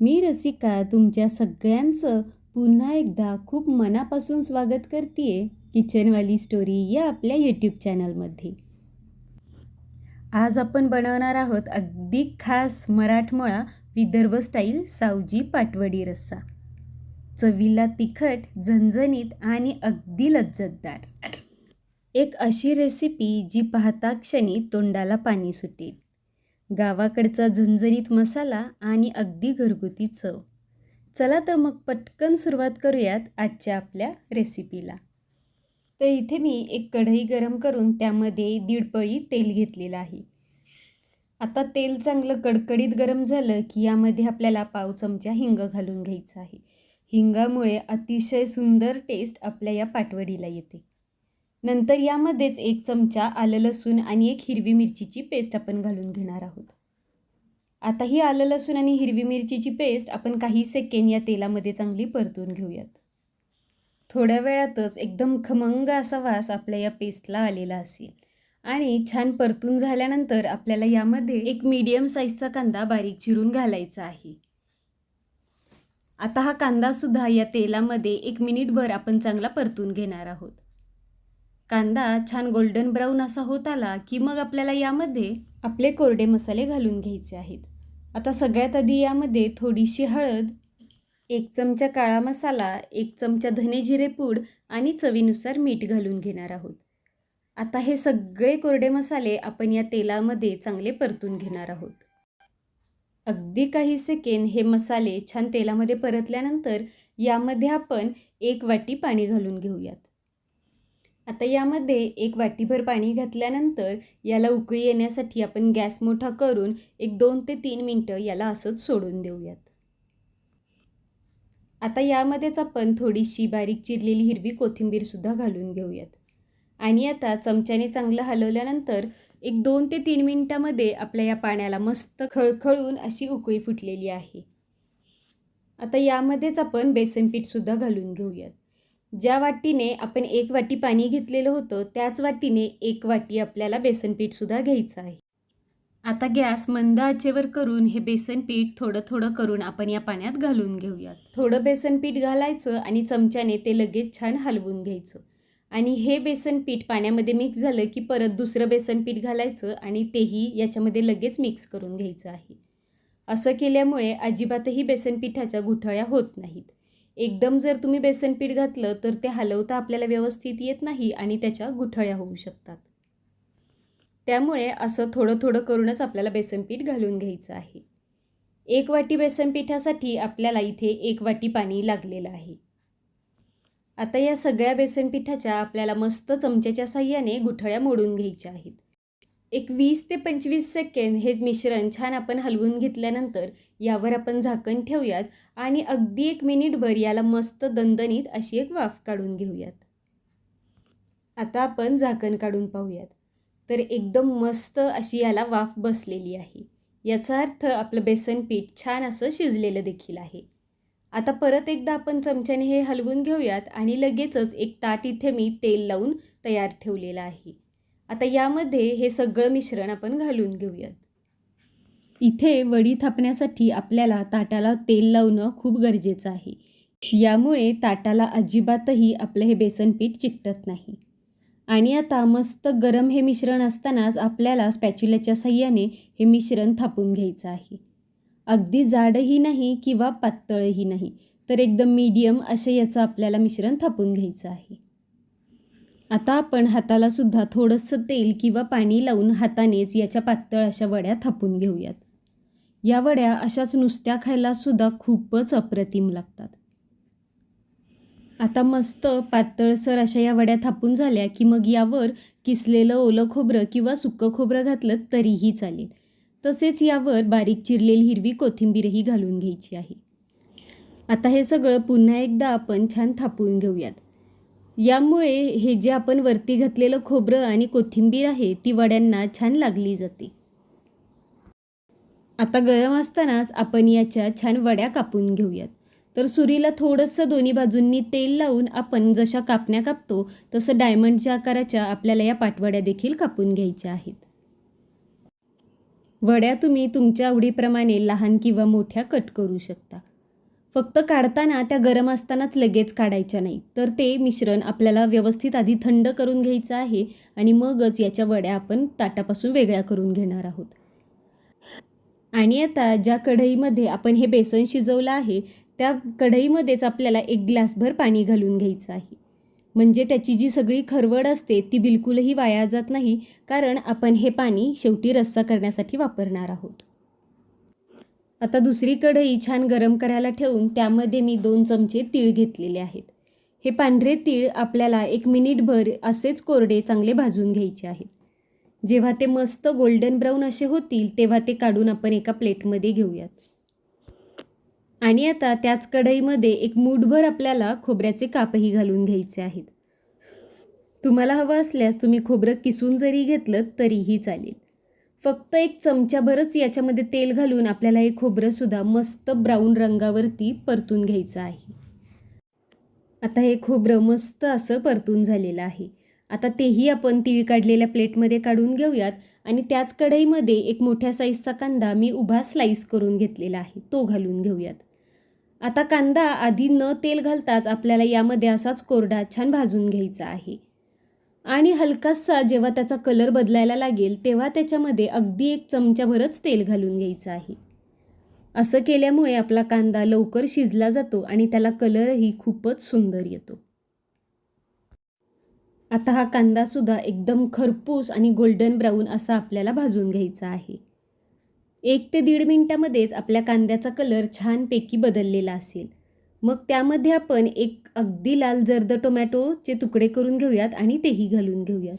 मी रसिका तुमच्या सगळ्यांचं पुन्हा एकदा खूप मनापासून स्वागत करते किचनवाली स्टोरी या आपल्या यूट्यूब चॅनलमध्ये आज आपण बनवणार आहोत अगदी खास मराठमोळा विदर्भ स्टाईल सावजी पाटवडी रस्सा. चवीला तिखट झणझणीत आणि अगदी लज्जतदार. एक अशी रेसिपी जी पाहता क्षणी तोंडाला पाणी सुटेल. गावाकडचा झणझणीत मसाला आणि अगदी घरगुती चव. चला तर मग पटकन सुरुवात करूयात आजच्या आपल्या रेसिपीला. तर इथे मी एक कढई गरम करून त्यामध्ये दीड पळी तेल घेतलेलं आहे. आता तेल चांगलं कडकडीत गरम झालं की यामध्ये आपल्याला पाव चमचा हिंग घालून घ्यायचं आहे. हिंगामुळे अतिशय सुंदर टेस्ट आपल्या या पाटवडीला येते. नंतर यामध्येच एक चमचा आलं लसूण आणि एक हिरवी मिरचीची पेस्ट आपण घालून घेणार आहोत. आता ही आलं लसूण आणि हिरवी मिरचीची पेस्ट आपण काही सेकेंड या तेलामध्ये चांगली परतून घेऊयात. थोड्या वेळातच एकदम खमंग असा वास आपल्या या पेस्टला आलेला असेल. आणि छान परतून झाल्यानंतर आपल्याला यामध्ये एक मीडियम साईजचा कांदा बारीक चिरून घालायचा आहे. आता हा कांदासुद्धा या तेलामध्ये एक मिनिटभर आपण चांगला परतून घेणार आहोत. कांदा छान गोल्डन ब्राऊन असा होत आला की मग आपल्याला यामध्ये आपले कोरडे मसाले घालून घ्यायचे आहेत. आता सगळ्यात आधी यामध्ये थोडीशी हळद एक चमचा काळा मसाला एक चमचा धने जिरे पूड आणि चवीनुसार मीठ घालून घेणार आहोत. आता हे सगळे कोरडे मसाले आपण या तेलामध्ये चांगले परतून घेणार आहोत. अगदी काही सेकेंड हे मसाले छान तेलामध्ये परतल्यानंतर यामध्ये आपण एक वाटी पाणी घालून घेऊयात. आता यामध्ये एक वाटीभर पाणी घातल्यानंतर याला उकळी येण्यासाठी आपण गॅस मोठा करून एक दोन ते तीन मिनटं याला असंच सोडून देऊयात. आता यामध्येच आपण थोडीशी बारीक चिरलेली हिरवी कोथिंबीरसुद्धा घालून घेऊयात. आणि आता चमच्याने चांगलं हलवल्यानंतर एक दोन ते तीन मिनटामध्ये आपल्या या पाण्याला मस्त खळखळून अशी उकळी फुटलेली आहे. आता यामध्येच आपण बेसन पीठसुद्धा घालून घेऊयात. ज्या वाटीने आपण एक वाटी पाणी घेतलेलं होतं त्याच वाटीने एक वाटी आपल्याला बेसनपीठसुद्धा घ्यायचं आहे. आता गॅस मंद आचेवर करून हे बेसनपीठ थोडं थोडं करून आपण या पाण्यात घालून घेऊयात. थोडं बेसनपीठ घालायचं आणि चमच्याने ते लगेच छान हलवून घ्यायचं. आणि हे बेसनपीठ पाण्यामध्ये मिक्स झालं की परत दुसरं बेसनपीठ घालायचं आणि तेही याच्यामध्ये लगेच मिक्स करून घ्यायचं आहे. असं केल्यामुळे अजिबातही बेसन पिठाच्या गुठळ्या होत नाहीत. एकदम जर तुम्ही बेसन पीठ घातलं तर ते हलवता आपल्याला व्यवस्थित येत नाही आणि त्याच्या गुठळ्या होऊ शकतात. त्यामुळे असं थोडं थोडं करूनच आपल्याला बेसन पीठ घालून घ्यायचं आहे. एक वाटी बेसन पिठासाठी आपल्याला इथे एक वाटी पाणी लागलेलं आहे. आता या सगळ्या बेसन पिठाच्या आपल्याला मस्त चमच्याच्या साह्याने गुठळ्या मोडून घ्यायच्या आहेत. एक वीस ते पंचवीस सेकंड हे मिश्रण छान आपण हलवून घेतल्यानंतर यावर आपण झाकण ठेवूयात आणि अगदी एक मिनिटभर याला मस्त दणदणीत अशी एक वाफ काढून घेऊयात. आता आपण झाकण काढून पाहूयात. तर एकदम मस्त अशी याला वाफ बसलेली आहे. याचा अर्थ आपलं बेसन पीठ छान असं शिजलेलं देखील आहे. आता परत एकदा आपण चमच्याने हे हलवून घेऊयात आणि लगेचच एक ताट इथे मी तेल लावून तयार ठेवलेलं आहे. आता यामध्ये हे सगळं मिश्रण आपण घालून घेऊयात. इथे वडी थापण्यासाठी आपल्याला ताटाला तेल लावणं खूप गरजेचं आहे. यामुळे ताटाला अजिबातही आपलं हे बेसन पीठ चिकटत नाही. आणि आता मस्त गरम हे मिश्रण असतानाच आपल्याला स्पॅच्युल्याच्या सहाय्याने हे मिश्रण थापून घ्यायचं आहे. अगदी जाडही नाही किंवा पातळही नाही तर एकदम मीडियम असे याचं आपल्याला मिश्रण थापून घ्यायचं आहे. आता आपण हाताला सुद्धा थोडंसं तेल किंवा पाणी लावून हातानेच याच्या पातळ अशा वड्या थापून घेऊयात. या वड्या अशाच नुसत्या खायला सुद्धा खूपच अप्रतिम लागतात. आता मस्त पातळसर अशा या वड्या थापून झाल्या की मग यावर किसलेलं ओलं खोबरं किंवा सुक्कं खोबरं घातलं तरीही चालेल. तसेच यावर बारीक चिरलेली हिरवी कोथिंबीरही घालून घ्यायची आहे. आता हे सगळं पुन्हा एकदा आपण छान थापून घेऊयात. यामुळे हे जे आपण वरती घातलेलं खोबरं आणि कोथिंबीर आहे ती वड्यांना छान लागली जाते. आता गरम असतानाच आपण याच्या छान वड्या कापून घेऊयात. तर सुरीला थोडंसं दोन्ही बाजूंनी तेल लावून आपण जशा कापण्या कापतो तसं डायमंडच्या आकाराच्या आपल्याला या पाटवड्या देखील कापून घ्यायच्या आहेत. वड्या तुम्ही तुमच्या आवडीप्रमाणे लहान किंवा मोठ्या कट करू शकता. फक्त काढताना त्या गरम असतानाच लगेच काढायच्या नाही. तर ते मिश्रण आपल्याला व्यवस्थित आधी थंड करून घ्यायचं आहे आणि मगच याच्या वड्या आपण ताटापासून वेगळ्या करून घेणार आहोत. आणि आता ज्या कढईमध्ये आपण हे बेसन शिजवलं आहे त्या कढईमध्येच आपल्याला एक ग्लासभर पाणी घालून घ्यायचं आहे. म्हणजे त्याची जी सगळी खरवड असते ती बिलकुलही वाया जात नाही कारण आपण हे पाणी शेवटी रस्सा करण्यासाठी वापरणार आहोत. आता दुसरी कढई छान गरम करायला ठेवून त्यामध्ये मी दोन चमचे तीळ घेतलेले आहेत. हे पांढरे तीळ आपल्याला एक मिनिटभर असेच कोरडे चांगले भाजून घ्यायचे आहेत. जेव्हा ते मस्त गोल्डन ब्राऊन असे होतील तेव्हा ते काढून आपण एका प्लेटमध्ये घेऊयात. आणि आता त्याच कढईमध्ये एक मूठभर आपल्याला खोबऱ्याचे कापही घालून घ्यायचे आहेत. तुम्हाला हवं असल्यास तुम्ही खोबरं किसून जरी घेतलं तरीही चालेल. फक्त एक चमच्याभरच याच्यामध्ये तेल घालून आपल्याला हे खोबरंसुद्धा मस्त ब्राऊन रंगावरती परतून घ्यायचं आहे. आता हे खोबरं मस्त असं परतून झालेलं आहे. आता तेही आपण तिळ काढलेल्या प्लेटमध्ये काढून घेऊयात आणि त्याच कढईमध्ये एक मोठ्या साईजचा कांदा मी उभा स्लाईस करून घेतलेला आहे तो घालून घेऊयात. आता कांदा आधी न तेल घालताच आपल्याला यामध्ये असाच कोरडा छान भाजून घ्यायचा आहे. आणि हलकासा जेव्हा त्याचा कलर बदलायला लागेल तेव्हा त्याच्यामध्ये अगदी एक चमच्याभरच तेल घालून घ्यायचं आहे. असं केल्यामुळे आपला कांदा लवकर शिजला जातो आणि त्याला कलरही खूपच सुंदर येतो. आता हा कांदासुद्धा एकदम खरपूस आणि गोल्डन ब्राऊन असा आपल्याला भाजून घ्यायचा आहे. एक ते दीड मिनटामध्येच आपल्या कांद्याचा कलर छानपैकी बदललेला असेल. मग त्यामध्ये आपण एक अगदी लाल जर्द टोमॅटोचे तुकडे करून घेऊयात आणि तेही घालून घेऊयात.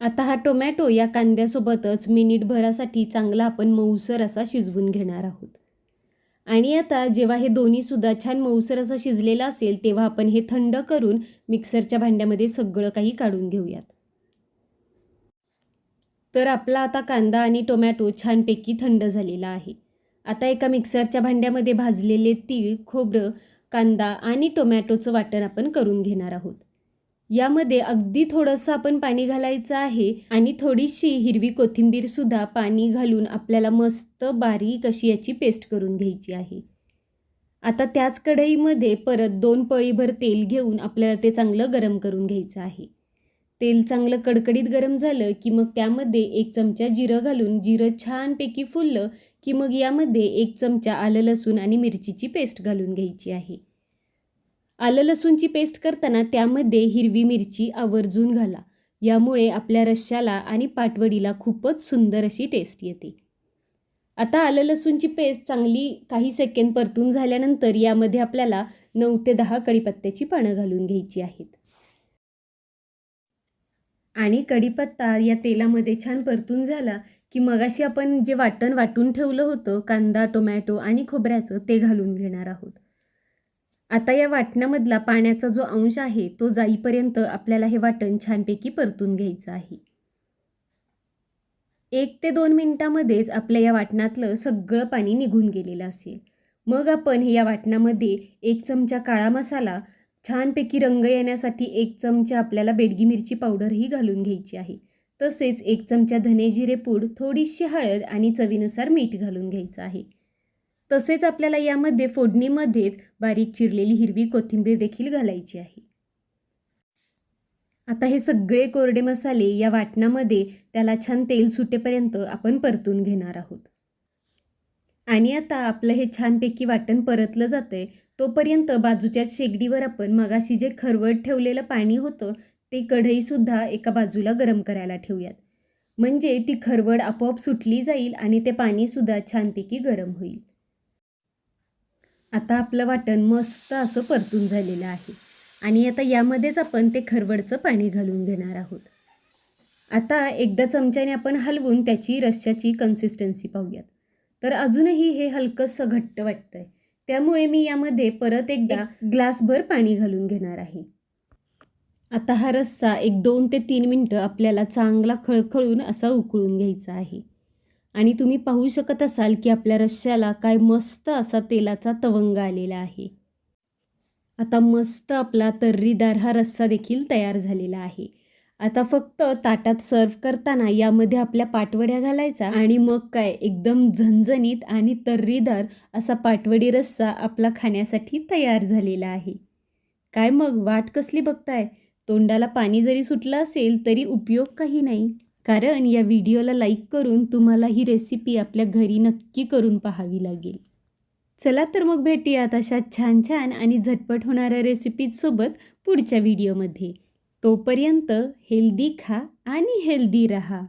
आता हा टोमॅटो या कांद्यासोबतच मिनिटभरासाठी चांगला आपण मऊसर असा शिजवून घेणार आहोत. आणि आता जेव्हा हे दोन्हीसुद्धा छान मऊसर असं शिजलेला असेल तेव्हा आपण हे थंड करून मिक्सरच्या भांड्यामध्ये सगळं काही काढून घेऊयात. तर आपला आता कांदा आणि टोमॅटो छानपैकी थंड झालेला आहे. आता एका मिक्सरच्या भांड्यामध्ये भाजलेले तीळ खोबरं कांदा आणि टोमॅटोचं वाटण आपण करून घेणार आहोत. यामध्ये अगदी थोडंसं आपण पाणी घालायचं आहे आणि थोडीशी हिरवी कोथिंबीरसुद्धा पाणी घालून आपल्याला मस्त बारीक अशी याची पेस्ट करून घ्यायची आहे. आता त्याच कढईमध्ये परत दोन पळीभर तेल घेऊन आपल्याला ते चांगलं गरम करून घ्यायचं आहे. तेल चांगलं कडकडीत गरम झालं की मग त्यामध्ये एक चमचा जिरं घालून जिरं छानपैकी फुललं की मग यामध्ये एक चमचा आलं लसूण आणि मिरचीची पेस्ट घालून घ्यायची आहे. आलं लसूणची पेस्ट करताना त्यामध्ये हिरवी मिरची आवर्जून घाला. यामुळे आपल्या रश्श्याला आणि पाटवडीला खूपच सुंदर अशी टेस्ट येते. आता आलं लसूणची पेस्ट चांगली काही सेकंड परतून झाल्यानंतर यामध्ये आपल्याला नऊ ते दहा कढीपत्त्याची पानं घालून घ्यायची आहेत. आणि कढीपत्ता या तेलामध्ये छान परतून झाला की मगाशी आपण जे वाटण वाटून ठेवलं होतं कांदा टोमॅटो आणि खोबऱ्याचं ते घालून घेणार आहोत. आता या वाटणामधला पाण्याचा जो अंश आहे तो जाईपर्यंत आपल्याला हे वाटण छानपैकी परतून घ्यायचं आहे. एक ते दोन मिनटामध्येच आपल्या या वाटणातलं सगळं पाणी निघून गेलेलं असेल. मग आपण या वाटणामध्ये एक चमचा काळा मसाला छानपैकी रंग येण्यासाठी एक चमचा आपल्याला बेडगी मिरची पावडरही घालून घ्यायची आहे. तसेच एक चमचा धने जिरे पूड थोडीशी हळद आणि चवीनुसार मीठ घालून घ्यायचं आहे. तसेच आपल्याला यामध्ये फोडणीमध्येच बारीक चिरलेली हिरवी कोथिंबीर देखील घालायची आहे. आता हे सगळे कोरडे मसाले या वाटणामध्ये त्याला छान तेल सुटेपर्यंत आपण परतून घेणार आहोत. आणि आता आपलं हे छानपैकी वाटण परतलं जातंय तोपर्यंत बाजूच्या शेगडीवर आपण मगाशी जे खरवट ठेवलेलं पाणी होतं ते कढईसुद्धा एका बाजूला गरम करायला ठेवूयात. म्हणजे ती खरवड आपोआप सुटली जाईल आणि ते पाणीसुद्धा छानपैकी गरम होईल. आता आपलं वाटण मस्त असं परतून झालेलं आहे. आणि आता यामध्येच आपण ते खरवडचं पाणी घालून घेणार आहोत. आता एकदा चमच्याने आपण हलवून त्याची रश्श्याची कन्सिस्टन्सी पाहूयात. तर अजूनही हे हलकंसं घट्ट वाटतंय. त्यामुळे मी यामध्ये परत एकदा ग्लासभर पाणी घालून घेणार आहे. आता हा रस्सा एक दोन ते तीन मिनटं आपल्याला चांगला खळखळून असा उकळून घ्यायचा आहे. आणि तुम्ही पाहू शकत असाल की आपल्या रश्श्याला काय मस्त असा तेलाचा तवंग आलेला आहे. आता मस्त आपला तर्रीदार हा रस्सा देखील तयार झालेला आहे. आता फक्त ताटात सर्व करताना यामध्ये आपल्या पाटवड्या घालायचा आणि मग काय एकदम झणझणीत आणि तर्रीदार असा पाटवडी रस्सा आपला खाण्यासाठी तयार झालेला आहे. काय मग वाट कसली बघताय? तोंडाला पाणी जरी सुटलं असेल तरी उपयोग काही नाही. कारण या व्हिडिओला लाईक करून तुम्हाला ही रेसिपी आपल्या घरी नक्की करून पाहावी लागेल. चला तर मग भेटूयात अशा छान छान आणि झटपट होणाऱ्या रेसिपीजसोबत पुढच्या व्हिडिओमध्ये. तोपर्यंत हेल्दी खा आणि हेल्दी रहा.